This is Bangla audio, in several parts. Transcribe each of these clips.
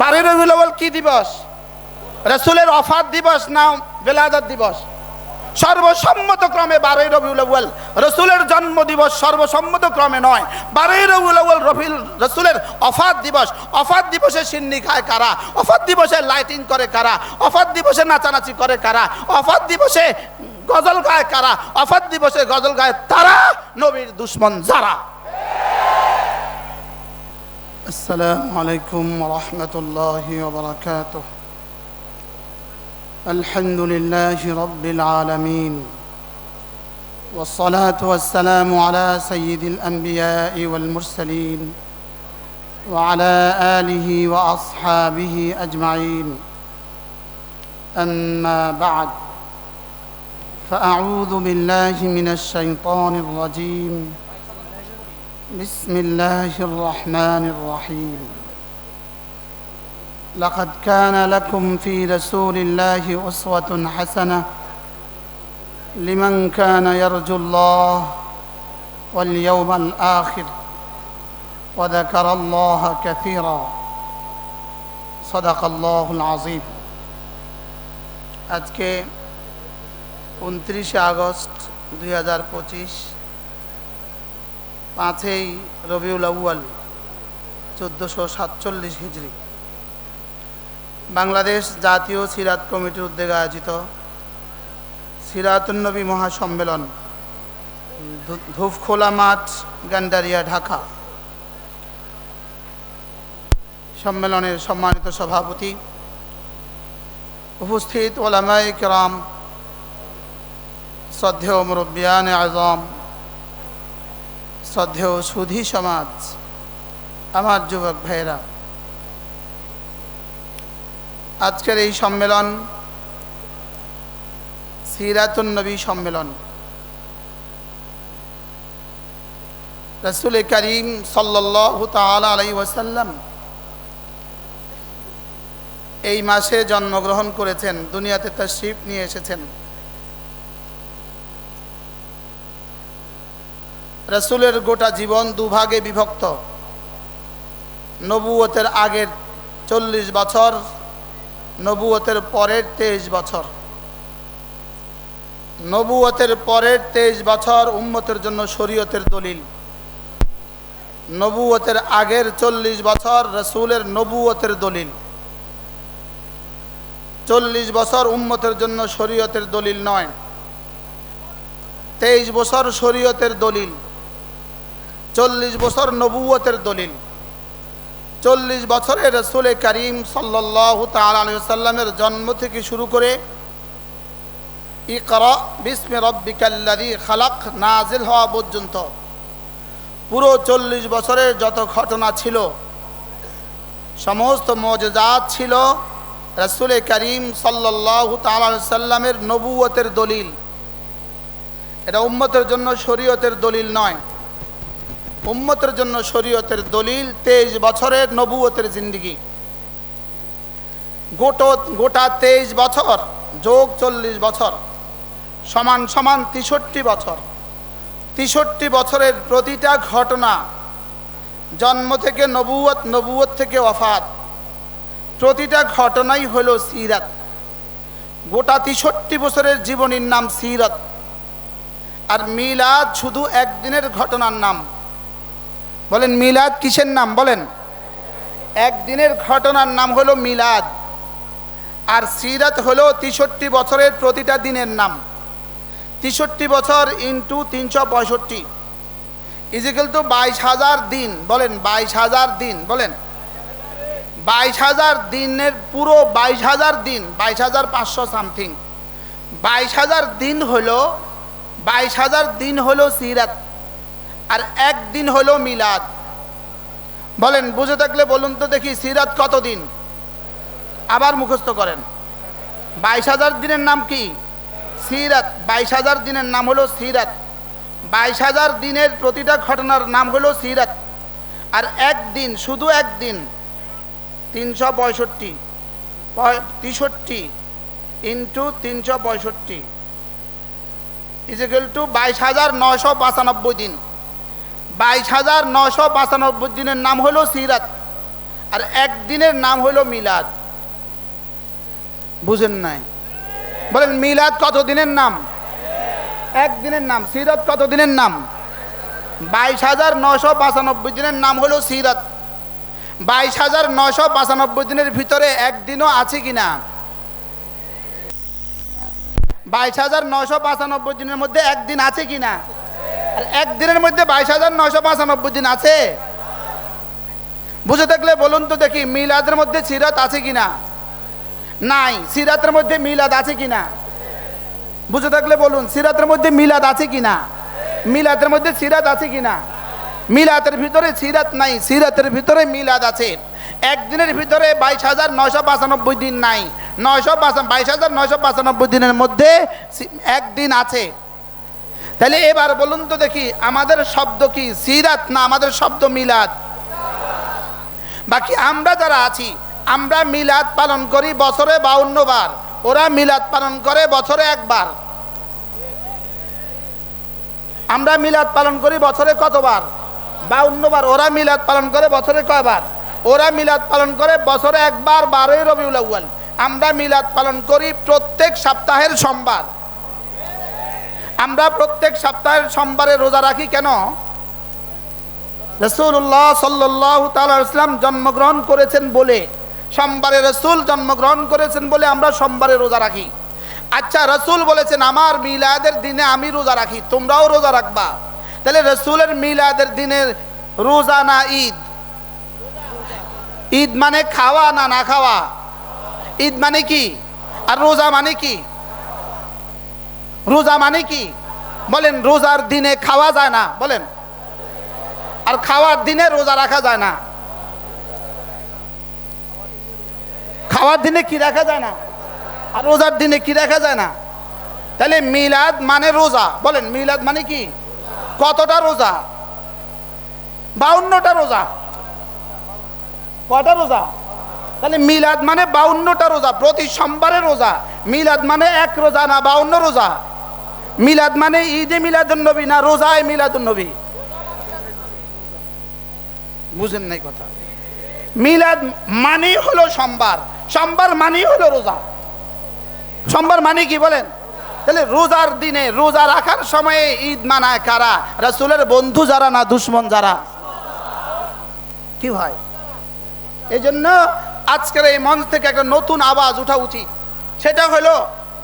বারোই রবিউল কি দিবস? রসুলের অফাত দিবস না বেলাদাত দিবস? সর্বসম্মত ক্রমে বারোই রবিউল আউ্বাল রসুলের জন্ম দিবস সর্বসম্মত ক্রমে নয়। বারোই রবিউল আউ্বাল রফিল, রসুলের অফাত দিবস। অফাত দিবসে সিন্নি খায় কারা? অফাত দিবসে লাইটিং করে কারা? অফাত দিবসে নাচানাচি করে কারা? অফাত দিবসে গজল গায় কারা? অফাত দিবসে গজল গায় তারা, নবীর দুশ্মন যারা। السلام عليكم ورحمة الله وبركاته. الحمد لله رب العالمين والصلاة والسلام على سيد الأنبياء والمرسلين وعلى آله وأصحابه أجمعين. أما بعد فأعوذ بالله من الشيطان الرجيم. بسم الله الرحمن الرحيم لقد كان لكم في رسول الله أسوة حسنة لمن كان يرجو الله واليوم الآخر وذكر الله كثيرا صدق الله العظيم আজকে উনত্রিশে আগস্ট দুই হাজার পঁচিশ পাঁচই রবিউল আউ্য়াল, চোদ্দোশো সাতচল্লিশ হিজড়ি বাংলাদেশ জাতীয় সিরাত কমিটির উদ্যোগে আয়োজিত সিরাতুন্নবী মহাসম্মেলন ধূপখোলা মাঠ, গান্ডারিয়া, ঢাকা। সম্মেলনের সম্মানিত সভাপতি, উপস্থিত ওলামাই কেরাম, শ্রদ্ধেয় মুরব্বিয়ান আজম শ্রদ্ধেয় সুধী সমাজ, আমার যুবক ভাইয়েরা। আজকের এই সম্মেলন সিরাতুন নবী সম্মেলন। রসুল করিম তাআলা আলাই ওয়াসাল্লাম এই মাসে জন্মগ্রহণ করেছেন, দুনিয়াতে তশরিফ নিয়ে এসেছেন। রসুলের গোটা জীবন দুভাগে বিভক্ত। নবুয়তের আগের চল্লিশ বছর, নবুয়তের পরের তেইশ বছর। নবুয়তের পরের তেইশ বছর উম্মতের জন্য শরীয়তের দলিল। নবুয়তের আগের চল্লিশ বছর রসুলের নবুয়তের দলিল। চল্লিশ বছর উম্মতের জন্য শরীয়তের দলিল নয়। তেইশ বছর শরীয়তের দলিল। চল্লিশ বছর নবুয়তের দলিল। চল্লিশ বছরে রসুল করিম সাল্লাহ তাল্লামের জন্ম থেকে শুরু করে ইকরা বিস্মে রব্বিকাল্লাদি খালাক নাজিল হওয়া পর্যন্ত পুরো চল্লিশ বছরের যত ঘটনা ছিল, সমস্ত মজেজাত ছিল রসুল করিম সাল্লাহ তাল্লামের নবুয়তের দলিল। এটা উম্মতের জন্য শরীয়তের দলিল নয়। উম্মতের জন্য শরীয়তের দলিল তেইশ বছরের নবুয়তের জিন্দিগি। গোটো, গোটা তেইশ বছর, যোগ চল্লিশ বছর, সমান সমান তেষট্টি বছর। তেষট্টি বছরের প্রতিটা ঘটনা জন্ম থেকে নবুয়ত নবুয়ত থেকে ওয়াফাত প্রতিটা ঘটনাই হলো সিরাত। গোটা তেষট্টি বছরের জীবনীর নাম সিরাত। আর মিলাদ শুধু একদিনের ঘটনার নাম। বলেন, মিলাদ কিসের নাম? বলেন। একদিনের ঘটনার নাম হলো মিলাদ, আর সিরাত হলো তেষট্টি বছরের প্রতিটা দিনের নাম। তেষট্টি বছর ইন্টু তিনশো পঁয়ষট্টি। ইজিক্যাল টু বাইশ হাজার দিন। বলেন, বাইশ হাজার দিন। বলেন, বাইশ হাজার দিনের পুরো বাইশ হাজার দিন, বাইশ হাজার পাঁচশো সামথিং। বাইশ হাজার দিন হলো, বাইশ হাজার দিন হলো সিরাত। আর একদিন হলো মিলাদ। বলেন, বুঝে থাকলে বলুন তো দেখি সিরাত কত দিন আবার মুখস্থ করেন। বাইশ হাজার দিনের নাম কি? সিরাত। বাইশ হাজার দিনের নাম হলো সিরাত। বাইশ হাজার দিনের প্রতিটা ঘটনার নাম হলো সিরাত। আর একদিন, শুধু একদিন, তিনশো পঁয়ষট্টি। তেষট্টি ইন্টু তিনশো পঁয়ষট্টি। ইজিক্যাল টু বাইশ হাজার নশো পঁচানব্বই দিন। বাইশ হাজার নশো পঁচানব্বই দিনের নাম হলো সিরাত, আর একদিনের নাম হলো মিলাদ। বুঝেন নাই? বলেন, মিলাদ কত দিনের নাম? একদিনের নাম। সিরাত কত দিনের নাম? বাইশ হাজার নশো পঁচানব্বই দিনের নাম হলো সিরাত। বাইশ হাজার নশো পঁচানব্বই দিনের ভিতরে একদিনও আছে কিনা বাইশ হাজার নশো পঁচানব্বই দিনের মধ্যে একদিন আছে কিনা আর একদিনের মধ্যে বাইশ হাজার নশো পঁচানব্বই দিন আছে। বুঝে থাকলে বলুন তো দেখি, মিলাদের মধ্যে সিরাত আছে কিনা? নাই, সিরাতের মধ্যে মিলাদ আছে কিনা? বুঝে থাকলে বলুন, সিরাতের মধ্যে মিলাদ আছে কিনা? মিলাদের মধ্যে সিরাত আছে কিনা? মিলাতের ভিতরে সিরাত নাই, সিরাতের ভিতরে মিলাদ আছে। একদিনের ভিতরে বাইশ হাজার নয়শো পঁচানব্বই দিন নাই। নয়শো বাইশ হাজার নয়শো পঁচানব্বই দিনের মধ্যে একদিন আছে। তাহলে এবার বলুন তো দেখি, আমাদের শব্দ কি সিরাত না আমাদের শব্দ মিলাদ? বাকি আমরা যারা আছি, আমরা মিলাদ পালন করি বছরে বাউন্ন বার। ওরা মিলাদ পালন করে বছরে একবার। আমরা মিলাদ পালন করি বছরে কতবার? বাউন্ন বার। ওরা মিলাদ পালন করে বছরে কয়বার? ওরা মিলাদ পালন করে বছরে একবার, বারোই রবিউল আমরা মিলাদ পালন করি প্রত্যেক সপ্তাহের সোমবার। আমরা প্রত্যেক সপ্তাহের সোমবারে রোজা রাখি কেন? রসুল্লাহ সাল্লাহ ইসলাম জন্মগ্রহণ করেছেন বলে, সোমবারে রসুল জন্মগ্রহণ করেছেন বলে আমরা সোমবারে রোজা রাখি। আচ্ছা রসুল বলেছেন, আমার মিলাদের দিনে আমি রোজা রাখি, তোমরাও রোজা রাখবা। তাহলে রসুলের মিলাদের দিনে রোজা না ঈদ? ঈদ মানে খাওয়া না না খাওয়া? ঈদ মানে কি? আর রোজা মানে কি? রোজা মানে কি? বলেন, রোজার দিনে খাওয়া যায় না, বলেন। আর খাওয়ার দিনে রোজা রাখা যায় না। খাওয়ার দিনে কি রাখা যায় না? আর রোজার দিনে কি রাখা যায় না? তাহলে মিলাদ মানে রোজা, বলেন। মিলাদ মানে কি? কতটা রোজা? বাউন্নটা রোজা। কটা রোজা? তাহলে মিলাদ মানে বাউন্নটা রোজা, প্রতি সোমবারে রোজা। মিলাদ মানে এক রোজা না বাউন্ন রোজা? মিলাদ মানে ঈদে মিলাদুন নবী না রোজায় মিলাদুন নবী বুঝেন নাই কথা। মিলাদ মানেই হলো সোমবার। সোমবার মানেই হলো রোজা। সোমবার মানে কি বলেন? তাহলে রোজার দিনে রোজা রাখার সময়ে ঈদ মানায় কারা? রাসূলের বন্ধু যারা না দুশ্মন যারা? কি হয় এই জন্য আজকের এই মঞ্চ থেকে একটা নতুন আওয়াজ উঠা উচিত। সেটা হলো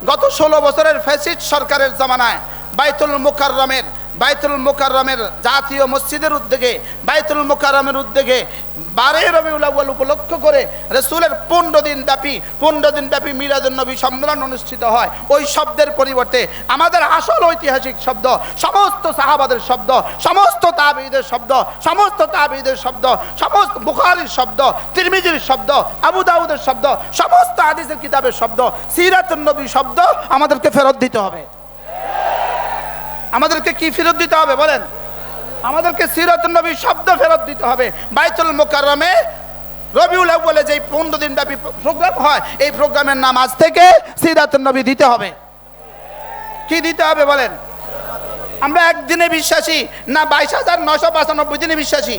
গত ষোলো বছরের ফ্যাসিস্ট সরকারের জামানায় বাইতুল মুকাররমের বাইতুল মুকাররমের জাতীয় মসজিদের উদ্যোগে, বাইতুল মুকাররমের উদ্যোগে বারে রবিউল আউয়াল উপলক্ষ করে রসুলের পনেরো দিন ব্যাপী, পনেরো দিন ব্যাপী মিলাদুল নবী সম্মেলন অনুষ্ঠিত হয়। ওই শব্দের পরিবর্তে আমাদের আসল ঐতিহাসিক শব্দ, সমস্ত সাহাবাদের শব্দ, সমস্ত তাবিদের শব্দ, সমস্ত তাবিদের শব্দ, সমস্ত বুখারির শব্দ, তিরমিজির শব্দ, আবু দাউদের শব্দ, সমস্ত হাদিসের কিতাবের শব্দ, সিরাতুন নবী শব্দ আমাদেরকে ফেরত দিতে হবে। আমাদেরকে কি ফেরত দিতে হবে বলেন? আমাদেরকে সিরত নবী শব্দ ফেরত দিতে হবে। বাইতুল মোকারমে রবিউল বলে যে পনেরো দিন ব্যাপী প্রোগ্রাম হয়, এই প্রোগ্রামের নাম আজ থেকে সিরাত নবী দিতে হবে। কি দিতে হবে বলেন? আমরা একদিনে বিশ্বাসী, না বাইশ হাজার নশো পাঁচানব্বই দিনে বিশ্বাসী।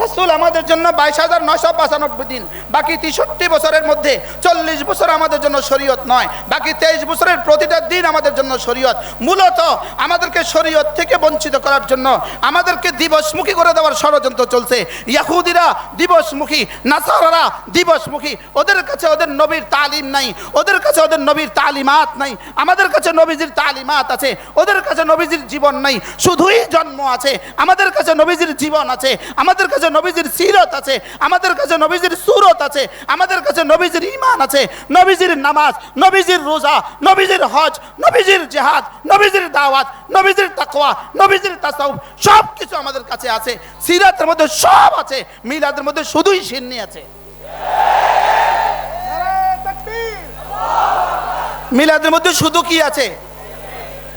রসুল আমাদের জন্য বাইশ হাজার নয়শো পঁচানব্বই দিন, বাকি তেষট্টি বছরের মধ্যে চল্লিশ বছর আমাদের জন্য শরীয়ত নয়, বাকি তেইশ বছরের প্রতিটা দিন আমাদের জন্য শরীয়ত। মূলত আমাদেরকে শরীয়ত থেকে বঞ্চিত করার জন্য আমাদেরকে দিবসমুখী করে দেওয়ার ষড়যন্ত্র চলছে। ইয়াহুদিরা দিবসমুখী, নাসারারা দিবসমুখী, ওদের কাছে ওদের নবীর তালিম নাই, ওদের কাছে ওদের নবীর তালিমাত নাই, আমাদের কাছে নবীজির তালিমাত আছে, ওদের কাছে নবীজির জীবন নাই, শুধুই জন্ম আছে, আমাদের কাছে নবীজির জীবন আছে, আমাদের কাছে নবীজির সিরত আছে, আমাদের কাছে নবীজির সুরত আছে, আমাদের কাছে নবীজির ইমান আছে, নবীজির নামাজ, নবীজির রোজা, নবীজির হজ, নবীজির জেহাদ, নবীজির দাওয়াত, নবীজির তাকওয়া, নবীজির তাসাউফ সব কিছু আমাদের কাছে আছে। সিরাতের মধ্যে সব আছে, মিলাদের মধ্যে শুধুই সিন্নি আছে। মিলাদের মধ্যে শুধু কি আছে?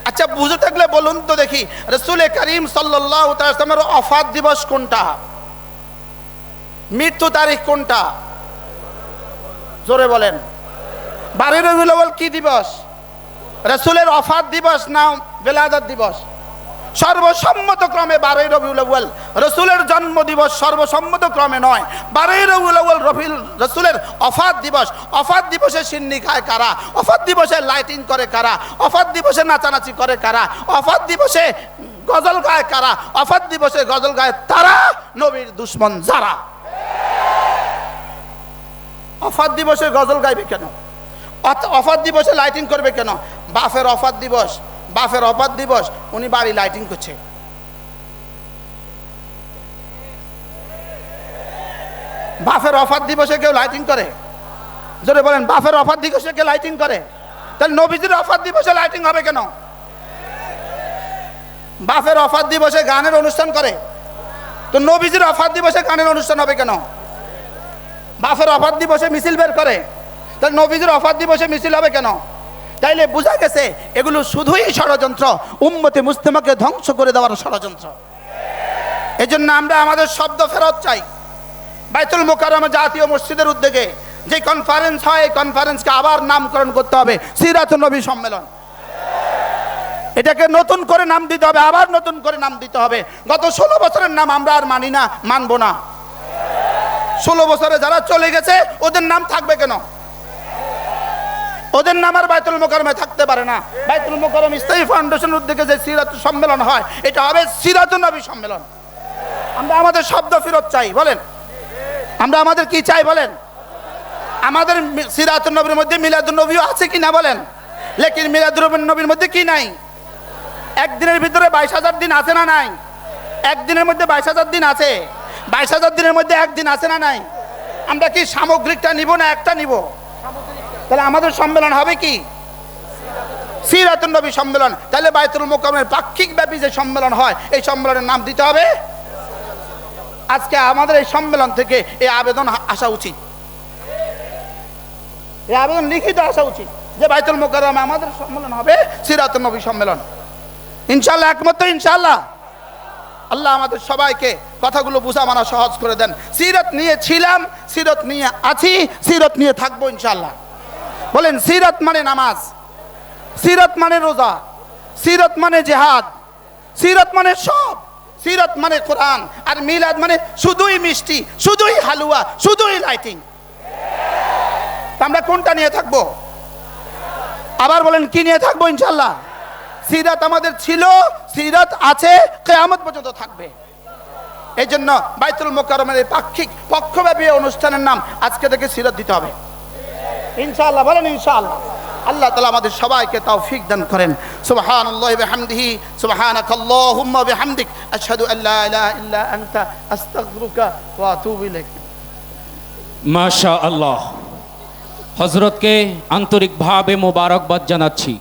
আচ্ছা বুঝে থাকলে বলুন তো দেখি, রসুল করিম সাল্লাহ অফাত দিবস কোনটা? মৃত্যু তারিখ কোনটা? জোরে বলেন। বারোই রবিউল আউয়াল কি দিবস? রসুলের অফাত দিবস না বেলাদাত দিবস? সর্বসম্মত ক্রমে বারোই রবিউল আউয়াল রসুলের জন্ম দিবস সর্বসম্মত ক্রমে নয়। বারোই রবিউল আউয়াল রফিল রসুলের অফাত দিবস। অফাত দিবসে সিন্নি খায় কারা? অফাত দিবসে লাইটিং করে কারা? অফাত দিবসে নাচানাচি করে কারা? অফাত দিবসে গজল গায় কারা? অফাত দিবসে গজল গায় তারা, নবীর দুশ্মন যারা। অফাত দিবসে গজল গাইবে কেন? অফাত দিবসে লাইটিং করবে কেন? বাফের অফাত দিবস, বাফের অফাত দিবস, উনি বাড়ি লাইটিং করছে। বাফের অফাত দিবসে কেউ লাইটিং করে? জোরে বলেন, বাফের অফাত দিবসে কেউ লাইটিং করে? তাহলে নবীজির অফাত দিবসে লাইটিং হবে কেন? বাফের অফাত দিবসে গানের অনুষ্ঠান করে? তো নবীজির অফাত দিবসে গানের অনুষ্ঠান হবে কেন? বাফের অফাত দিবসে মিছিল বের করে। তাহলে নবীজির অফাত দিবসে মিছিল হবে কেন? তাইলে বোঝা গেছে, এগুলো শুধুই ষড়যন্ত্র, উম্মতে মুস্তেমাকে ধ্বংস করে দেওয়ার ষড়যন্ত্র। এই জন্য আমরা আমাদের শব্দ ফেরত চাই। বাইতুল মোকারমে জাতীয় মসজিদের উদ্যোগে যে কনফারেন্স হয়, এই কনফারেন্সকে আবার নামকরণ করতে হবে সিরাত নবী সম্মেলন। এটাকে নতুন করে নাম দিতে হবে, আবার নতুন করে নাম দিতে হবে। গত ষোলো বছরের নাম আমরা আর মানি না, মানবো না। ষোলো বছরে যারা চলে গেছে, ওদের নাম থাকবে কেন? ওদের নাম আর বাইতুল মোকারমে থাকতে পারে না। বাইতুল মোকারম ইসলামী ফাউন্ডেশন উদ্যোগে যে সিরাত সম্মেলন হয়, এটা হবে সিরাত নবী সম্মেলন। আমরা আমাদের শব্দ ফেরত চাই, বলেন। আমরা আমাদের কি চাই, বলেন? আমাদের সিরাতুন নবীর মধ্যে মিলাদুন নবীও আছে কি না, বলেন? লেকিন মিলাদুর নবীর মধ্যে কি নাই? একদিনের ভিতরে বাইশ হাজার দিন আছে না নাই? একদিনের মধ্যে বাইশ হাজার দিন আছে। বাইশ হাজার দিনের মধ্যে একদিন আছে না নাই? আমরা কি সামগ্রিকটা নিব না একটা নিব? তাহলে আমাদের সম্মেলন হবে কি? সিরাতুন নবী সম্মেলন। তাহলে বাইতুল মোকামের পাক্ষিক ব্যাপী যে সম্মেলন হয়, এই সম্মেলনের নাম দিতে হবে? আজকে আমাদের এই সম্মেলন থেকে এই আবেদন আসা উচিত। এই আবেদন লিখিত আসা উচিত যে বাইতুল মোকাররমে আমাদের সম্মেলন হবে সিরাতুন নবী সম্মেলন। ইনশাল্লাহ একমত তো ইনশাল্লাহ আল্লাহ আমাদের সবাইকে কথাগুলো বুঝা মানা সহজ করে দেন। সিরত নিয়ে ছিলাম, সিরত নিয়ে আছি, সিরত নিয়ে থাকব ইনশাল্লাহ বলেন, সিরত মানে নামাজ, সিরত মানে রোজা, সিরত মানে জেহাদ, সিরত মানে সব, সিরত মানে কোরআন, আর মিলাদ মানে শুধুই মিষ্টি, শুধুই হালুয়া, শুধুই লাইটিং। আমরা কোনটা নিয়ে থাকব? আবার বলেন, কি নিয়ে থাকব ইনশাল্লাহ সিরাত আমাদের ছিল, সিরাত আছে, কেয়ামত পর্যন্ত থাকবে। এই জন্য বাইতুল মোকারমের পাক্ষিক পক্ষব্যাপী অনুষ্ঠানের নাম আজকে থেকে সিরাত দিতে হবে। ইনশাআল্লাহ, বলেন ইনশাআল্লাহ। আল্লাহ তালা আমাদের সবাইকে তৌফিক দান করেন। সুবহান বিহামদিহি সুবহানাক আল্লাহুম্মা বিহামদিক, আশহাদু আল্লা ইলাহা ইল্লা আনতা, আস্তাগফিরুকা ওয়া আতুবু ইলাইক। মাশা আল্লাহ হজরতকে আন্তরিকভাবে মোবারকবাদ জানাচ্ছি।